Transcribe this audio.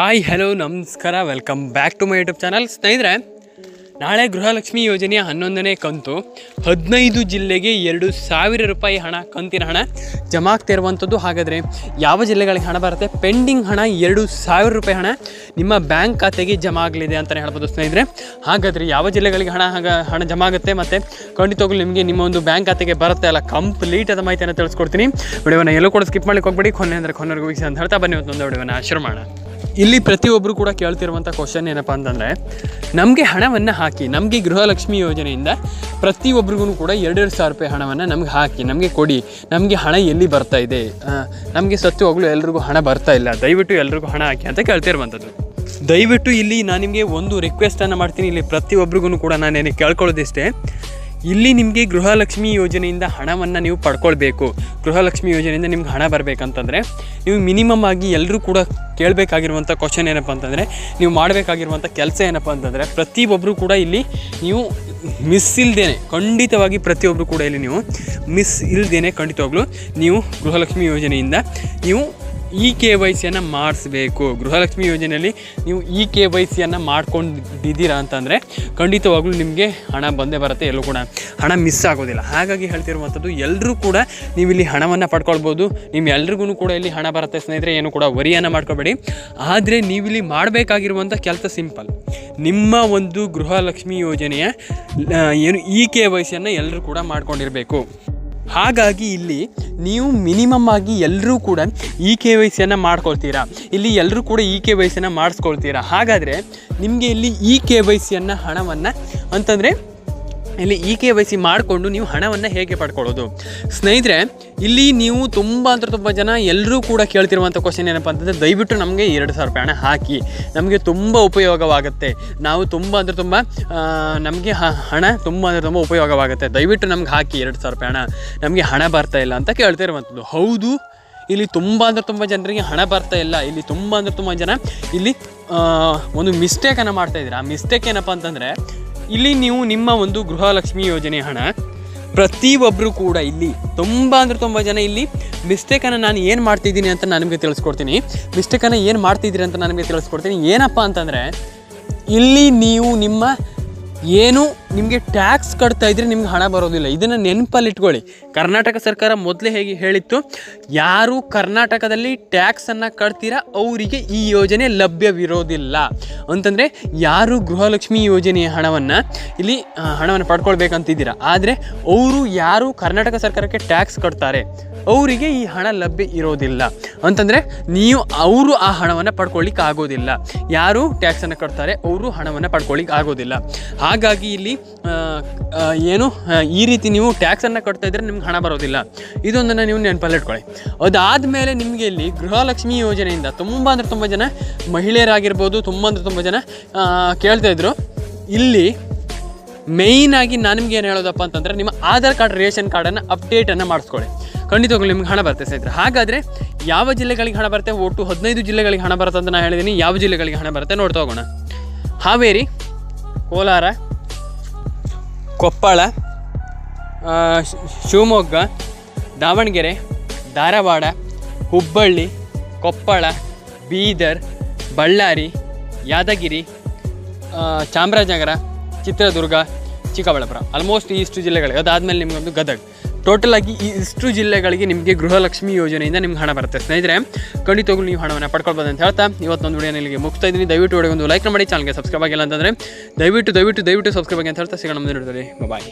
Hi, hello, ನಮಸ್ಕಾರ, welcome back to my YouTube channel. ಸ್ನೇಹಿತರೆ, ನಾಳೆ ಗೃಹಲಕ್ಷ್ಮಿ ಯೋಜನೆಯ ಹನ್ನೊಂದನೇ ಕಂತು. ಹದಿನೈದು ಜಿಲ್ಲೆಗೆ ಎರಡು ಸಾವಿರ ರೂಪಾಯಿ ಹಣ, ಕಂತಿನ ಹಣ ಜಮಾ ಆಗ್ತಾ ಇರುವಂಥದ್ದು. ಹಾಗಾದರೆ ಯಾವ ಜಿಲ್ಲೆಗಳಿಗೆ ಹಣ ಬರುತ್ತೆ? ಪೆಂಡಿಂಗ್ ಹಣ ಎರಡು ಸಾವಿರ ರೂಪಾಯಿ ಹಣ ನಿಮ್ಮ ಬ್ಯಾಂಕ್ ಖಾತೆಗೆ ಜಮಾ ಆಗಲಿದೆ ಅಂತಲೇ ಹೇಳ್ಬೋದು ಸ್ನೇಹಿತರೆ. ಹಾಗಾದರೆ ಯಾವ ಜಿಲ್ಲೆಗಳಿಗೆ ಹಣ ಹಣ ಜಮಾ ಆಗುತ್ತೆ ಮತ್ತು ಖಂಡಿತವಾಗ್ಲೂ ನಿಮಗೆ ನಿಮ್ಮ ಒಂದು ಬ್ಯಾಂಕ್ ಖಾತೆಗೆ ಬರುತ್ತೆ ಅಲ್ಲ, ಕಂಪ್ಲೀಟ್ ಆದ ಮಾಹಿತಿಯನ್ನು ತಿಳಿಸ್ಕೊಡ್ತೀನಿ. ವಿಡಿಯೋನ ಎಲ್ಲೂ ಕೂಡ ಸ್ಕಿಪ್ ಮಾಡ್ಲಿಕ್ಕೆ ಹೋಗ್ಬೇಡಿ. ಕೊನೆ ಅಂದರೆ ಕೊನೆವರೆಗೂ ಅಂತ ಹೇಳ್ತಾ ಬನ್ನಿ. ಒಂದು ವಿಡಿಯೋನ ಶುರು ಮಾಡೋಣ. ಇಲ್ಲಿ ಪ್ರತಿಯೊಬ್ಬರು ಕೂಡ ಕೇಳ್ತಿರುವಂಥ ಕ್ವಶನ್ ಏನಪ್ಪ ಅಂತಂದರೆ, ನಮಗೆ ಹಣವನ್ನು ಹಾಕಿ, ನಮಗೆ ಗೃಹಲಕ್ಷ್ಮಿ ಯೋಜನೆಯಿಂದ ಪ್ರತಿಯೊಬ್ಬರಿಗೂ ಕೂಡ ಎರಡೆರಡು ಸಾವಿರ ರೂಪಾಯಿ ಹಣವನ್ನು ನಮಗೆ ಹಾಕಿ, ನಮಗೆ ಕೊಡಿ, ನಮಗೆ ಹಣ ಎಲ್ಲಿ ಬರ್ತಾ ಇದೆ ನಮಗೆ ಸತ್ತು ಹೋಗಲು ಎಲ್ರಿಗೂ ಹಣ ಬರ್ತಾ ಇಲ್ಲ, ದಯವಿಟ್ಟು ಎಲ್ರಿಗೂ ಹಣ ಹಾಕಿ ಅಂತ ಕೇಳ್ತಿರುವಂಥದ್ದು ದಯವಿಟ್ಟು ಇಲ್ಲಿ ನಾನು ನಿಮಗೆ ಒಂದು ರಿಕ್ವೆಸ್ಟನ್ನು ಮಾಡ್ತೀನಿ, ಇಲ್ಲಿ ಪ್ರತಿಯೊಬ್ಬರಿಗೂ ಕೂಡ ನಾನೇನು ಕೇಳ್ಕೊಳ್ಳೋದಿಷ್ಟೇ. ಇಲ್ಲಿ ನಿಮಗೆ ಗೃಹಲಕ್ಷ್ಮಿ ಯೋಜನೆಯಿಂದ ಹಣವನ್ನು ನೀವು ಪಡ್ಕೊಳ್ಬೇಕು. ಗೃಹಲಕ್ಷ್ಮಿ ಯೋಜನೆಯಿಂದ ನಿಮ್ಗೆ ಹಣ ಬರಬೇಕಂತಂದರೆ, ನೀವು ಮಿನಿಮಮ್ ಆಗಿ ಎಲ್ಲರೂ ಕೂಡ ಕೇಳಬೇಕಾಗಿರುವಂಥ ಕ್ವಶನ್ ಏನಪ್ಪ ಅಂತಂದರೆ, ನೀವು ಮಾಡಬೇಕಾಗಿರುವಂಥ ಕೆಲಸ ಏನಪ್ಪ ಅಂತಂದರೆ ಪ್ರತಿಯೊಬ್ಬರು ಕೂಡ ಇಲ್ಲಿ ನೀವು ಮಿಸ್ ಇಲ್ದೇನೆ, ಖಂಡಿತವಾಗಿ ಪ್ರತಿಯೊಬ್ಬರು ಕೂಡ ಇಲ್ಲಿ ನೀವು ಮಿಸ್ ಇಲ್ದೇನೆ ಖಂಡಿತವಾಗ್ಲೂ ನೀವು ಗೃಹಲಕ್ಷ್ಮಿ ಯೋಜನೆಯಿಂದ ನೀವು ಇ ಕೆ ವೈ ಸಿಯನ್ನು ಮಾಡಿಸ್ಬೇಕು. ಗೃಹಲಕ್ಷ್ಮಿ ಯೋಜನೆಯಲ್ಲಿ ನೀವು ಇ ಕೆ ವೈ ಸಿಯನ್ನು ಮಾಡ್ಕೊಂಡಿದ್ದೀರಾ ಅಂತಂದರೆ ಖಂಡಿತವಾಗ್ಲೂ ನಿಮಗೆ ಹಣ ಬಂದೇ ಬರುತ್ತೆ, ಎಲ್ಲೂ ಕೂಡ. ಹಣ ಮಿಸ್ ಆಗೋದಿಲ್ಲ. ಹಾಗಾಗಿ ಹೇಳ್ತಿರುವಂಥದ್ದು ಎಲ್ಲರೂ ಕೂಡ ನೀವು ಇಲ್ಲಿ ಹಣವನ್ನು ಪಡ್ಕೊಳ್ಬೋದು. ನಿಮ್ಮ ಎಲ್ರಿಗೂ ಕೂಡ ಇಲ್ಲಿ ಹಣ ಬರುತ್ತೆ. ಸ್ನೇಹಿತರೆ, ಏನು ಕೂಡ ವರಿಯನ್ನು ಮಾಡ್ಕೋಬೇಡಿ. ಆದರೆ ನೀವಿಲ್ಲಿ ಮಾಡಬೇಕಾಗಿರುವಂಥ ಕೆಲಸ ಸಿಂಪಲ್. ನಿಮ್ಮ ಒಂದು ಗೃಹಲಕ್ಷ್ಮಿ ಯೋಜನೆಯ ಏನು ಇ ಕೆ ವೈ ಸಿಯನ್ನು ಎಲ್ಲರೂ ಕೂಡ ಮಾಡ್ಕೊಂಡಿರಬೇಕು. ಹಾಗಾಗಿ ಇಲ್ಲಿ ನೀವು ಮಿನಿಮಮ್ ಆಗಿ ಎಲ್ಲರೂ ಕೂಡ ಇ ಕೆ ವೈ ಸಿಯನ್ನು ಮಾಡ್ಕೊಳ್ತೀರಾ? ಇಲ್ಲಿ ಎಲ್ಲರೂ ಕೂಡ ಇ ಕೆ ವೈ ಸಿಯನ್ನು ಮಾಡಿಸ್ಕೊಳ್ತೀರಾ? ಹಾಗಾದರೆ ನಿಮಗೆ ಇಲ್ಲಿ ಇ ಕೆ ವೈ ಸಿಯನ್ನು ಹಣವನ್ನು ಅಂತಂದರೆ ಇಲ್ಲಿ ಇ ಕೆ ವೈ ಸಿ ಮಾಡಿಕೊಂಡು ನೀವು ಹಣವನ್ನು ಹೇಗೆ ಪಡ್ಕೊಳ್ಳೋದು? ಸ್ನೇಹಿತರೆ, ಇಲ್ಲಿ ನೀವು ತುಂಬ ಅಂದರೆ ತುಂಬ ಜನ ಎಲ್ಲರೂ ಕೂಡ ಕೇಳ್ತಿರುವಂಥ ಕ್ವಶನ್ ಏನಪ್ಪ ಅಂತಂದರೆ, ದಯವಿಟ್ಟು ನಮಗೆ ಎರಡು ಸಾವಿರ ರೂಪಾಯಿ ಹಣ ಹಾಕಿ. ನಮಗೆ ತುಂಬ ಉಪಯೋಗವಾಗುತ್ತೆ. ನಾವು ತುಂಬ ಅಂದರೆ ತುಂಬ ನಮಗೆ ಹಣ ತುಂಬ ಅಂದರೆ ತುಂಬ ಉಪಯೋಗವಾಗುತ್ತೆ. ದಯವಿಟ್ಟು ನಮ್ಗೆ ಹಾಕಿ ಎರಡು ಸಾವಿರ ರೂಪಾಯಿ ಹಣ. ನಮಗೆ ಹಣ ಬರ್ತಾ ಇಲ್ಲ ಅಂತ ಕೇಳ್ತಿರುವಂಥದ್ದು. ಹೌದು, ಇಲ್ಲಿ ತುಂಬ ಅಂದರೆ ತುಂಬ ಜನರಿಗೆ ಹಣ ಬರ್ತಾ ಇಲ್ಲ. ಇಲ್ಲಿ ತುಂಬ ಅಂದರೆ ತುಂಬ ಜನ ಇಲ್ಲಿ ಒಂದು ಮಿಸ್ಟೇಕನ್ನು ಮಾಡ್ತಾ ಇದ್ದೀರಾ? ಆ ಮಿಸ್ಟೇಕ್ ಏನಪ್ಪ ಅಂತಂದರೆ ಇಲ್ಲಿ ನೀವು ನಿಮ್ಮ ಒಂದು ಗೃಹಲಕ್ಷ್ಮಿ ಯೋಜನೆ ಹಣ ಪ್ರತಿಯೊಬ್ಬರು ಕೂಡ ಇಲ್ಲಿ, ತುಂಬ ಅಂದರೆ ತುಂಬ ಜನ ಇಲ್ಲಿ ಮಿಸ್ಟೇಕನ್ನು ನಾನು ಏನು ಮಾಡ್ತಿದ್ದೀನಿ ಅಂತ ನಾನು ನಿಮಗೆ ತಿಳಿಸ್ಕೊಡ್ತೀನಿ ಮಿಸ್ಟೇಕನ್ನು ಏನು ಮಾಡ್ತಿದ್ದೀರಿ ಅಂತ ನನಗೆ ತಿಳಿಸ್ಕೊಡ್ತೀನಿ. ಏನಪ್ಪ ಅಂತಂದರೆ, ಇಲ್ಲಿ ನೀವು ನಿಮ್ಮ ಏನು ನಿಮಗೆ ಟ್ಯಾಕ್ಸ್ ಕಟ್ತಾ ಇದ್ರೆ ನಿಮ್ಗೆ ಹಣ ಬರೋದಿಲ್ಲ. ಇದನ್ನು ನೆನಪಲ್ಲಿ ಇಟ್ಕೊಳ್ಳಿ ಕರ್ನಾಟಕ ಸರ್ಕಾರ ಮೊದಲೇ ಹೇಗೆ ಹೇಳಿತ್ತು, ಯಾರು ಕರ್ನಾಟಕದಲ್ಲಿ ಟ್ಯಾಕ್ಸನ್ನು ಕಟ್ತೀರಾ, ಅವರಿಗೆ ಈ ಯೋಜನೆ ಲಭ್ಯವಿರೋದಿಲ್ಲ. ಅಂತಂದರೆ, ಯಾರು ಗೃಹಲಕ್ಷ್ಮಿ ಯೋಜನೆಯ ಹಣವನ್ನು ಇಲ್ಲಿ ಹಣವನ್ನು ಪಡ್ಕೊಳ್ಬೇಕಂತಿದ್ದೀರಾ. ಆದರೆ, ಅವರು ಯಾರು ಕರ್ನಾಟಕ ಸರ್ಕಾರಕ್ಕೆ ಟ್ಯಾಕ್ಸ್ ಕಟ್ತಾರೆ ಅವರಿಗೆ ಈ ಹಣ ಲಭ್ಯ ಇರೋದಿಲ್ಲ. ಅಂತಂದರೆ ನೀವು ಅವರು ಆ ಹಣವನ್ನು ಪಡ್ಕೊಳ್ಳಿಕ್ಕೆ ಆಗೋದಿಲ್ಲ. ಯಾರು ಟ್ಯಾಕ್ಸನ್ನು ಕಟ್ತಾರೆ, ಅವರು ಹಣವನ್ನು ಪಡ್ಕೊಳ್ಳಿಕ್ಕೆ ಆಗೋದಿಲ್ಲ. ಹಾಗಾಗಿ ಇಲ್ಲಿ ಏನು ಈ ರೀತಿ ನೀವು ಟ್ಯಾಕ್ಸನ್ನು ಕಟ್ತಾ ಇದ್ರೆ ನಿಮ್ಗೆ ಹಣ ಬರೋದಿಲ್ಲ. ಇದೊಂದನ್ನು ನೀವು ನೆನಪಲ್ಲಿ ಇಟ್ಕೊಳ್ಳಿ. ಅದಾದಮೇಲೆ ನಿಮಗೆ ಇಲ್ಲಿ ಗೃಹಲಕ್ಷ್ಮಿ ಯೋಜನೆಯಿಂದ ತುಂಬ ಅಂದರೆ ತುಂಬ ಜನ ಮಹಿಳೆಯರಾಗಿರ್ಬೋದು, ತುಂಬ ಅಂದರೆ ತುಂಬ ಜನ ಕೇಳ್ತಾಯಿದ್ರು ಇಲ್ಲಿ ಮೇಯ್ನಾಗಿ ನಾನು ನಿಮ್ಗೆ ಏನು ಹೇಳೋದಪ್ಪ ಅಂತಂದರೆ ನಿಮ್ಮ ಆಧಾರ್ ಕಾರ್ಡ್, ರೇಷನ್ ಕಾರ್ಡನ್ನು ಅಪ್ಡೇಟನ್ನು ಮಾಡಿಸ್ಕೊಳ್ಳಿ. ಖಂಡಿತವಾಗ್ಲೂ ನಿಮ್ಗೆ ಹಣ ಬರುತ್ತೆ ಸ್ನೇಹಿತರೆ. ಹಾಗಾದರೆ ಯಾವ ಜಿಲ್ಲೆಗಳಿಗೆ ಹಣ ಬರುತ್ತೆ? ಒಟ್ಟು ಹದಿನೈದು ಜಿಲ್ಲೆಗಳಿಗೆ ಹಣ ಬರುತ್ತೆ ಅಂತ ನಾನು ಹೇಳಿದ್ದೀನಿ ಯಾವ ಜಿಲ್ಲೆಗಳಿಗೆ ಹಣ ಬರುತ್ತೆ ನೋಡ್ತಾ ಹೋಗೋಣ. ಹಾವೇರಿ, ಕೋಲಾರ, ಕೊಪ್ಪಳ ಶಿವಮೊಗ್ಗ, ದಾವಣಗೆರೆ, ಧಾರವಾಡ, ಹುಬ್ಬಳ್ಳಿ, ಕೊಪ್ಪಳ, ಬೀದರ್, ಬಳ್ಳಾರಿ, ಯಾದಗಿರಿ ಚಾಮರಾಜನಗರ, ಚಿತ್ರದುರ್ಗ ಚಿಕ್ಕಬಳ್ಳಾಪುರ ಆಲ್ಮೋಸ್ಟ್ ಈ ಇಷ್ಟು ಜಿಲ್ಲೆಗಳಿಗೆ, ಅದಾದಮೇಲೆ ನಿಮಗೊಂದು ಗದಗ. ಟೋಟಲ್ ಆಗಿ ಈ ಇಷ್ಟು ಜಿಲ್ಲೆಗಳಿಗೆ ನಿಮಗೆ ಗೃಹಲಕ್ಷ್ಮಿ ಯೋಜನೆಯಿಂದ ನಿಮ್ಗೆ ಹಣ ಬರುತ್ತೆ. ಸ್ನೇಹಿತರೆ ಖಂಡಿತವಾಗ್ಲೂ ನೀವು ಹಣವನ್ನು ಪಡ್ಕೊಳ್ಬೋದು ಅಂತ ಹೇಳ್ತಾ, ಇವತ್ತೊಂದು ವಿಡಿಯೋ ಇಲ್ಲಿಗೆ ಮುಗ್ತಾ ಇದ್ದೀನಿ. ದಯವಿಟ್ಟು ವಿಡಿಯೋ ಒಂದು ಲೈಕ್ ಮಾಡಿ ಚಾನಲ್ಗೆ ಸಬ್ಸ್ಕ್ರೈಬ್ ಆಗಿಲ್ಲ ಅಂತಂದರೆ ದಯವಿಟ್ಟು ದಯವಿಟ್ಟು ದಯವಿಟ್ಟು ಸಬ್ಸ್ಕ್ರೈಬ್ ಆಗಿ ಅಂತ ಹೇಳ್ತಾ, ಸಿಗೋಣ ಮುಂದೆ ಬಾಯ್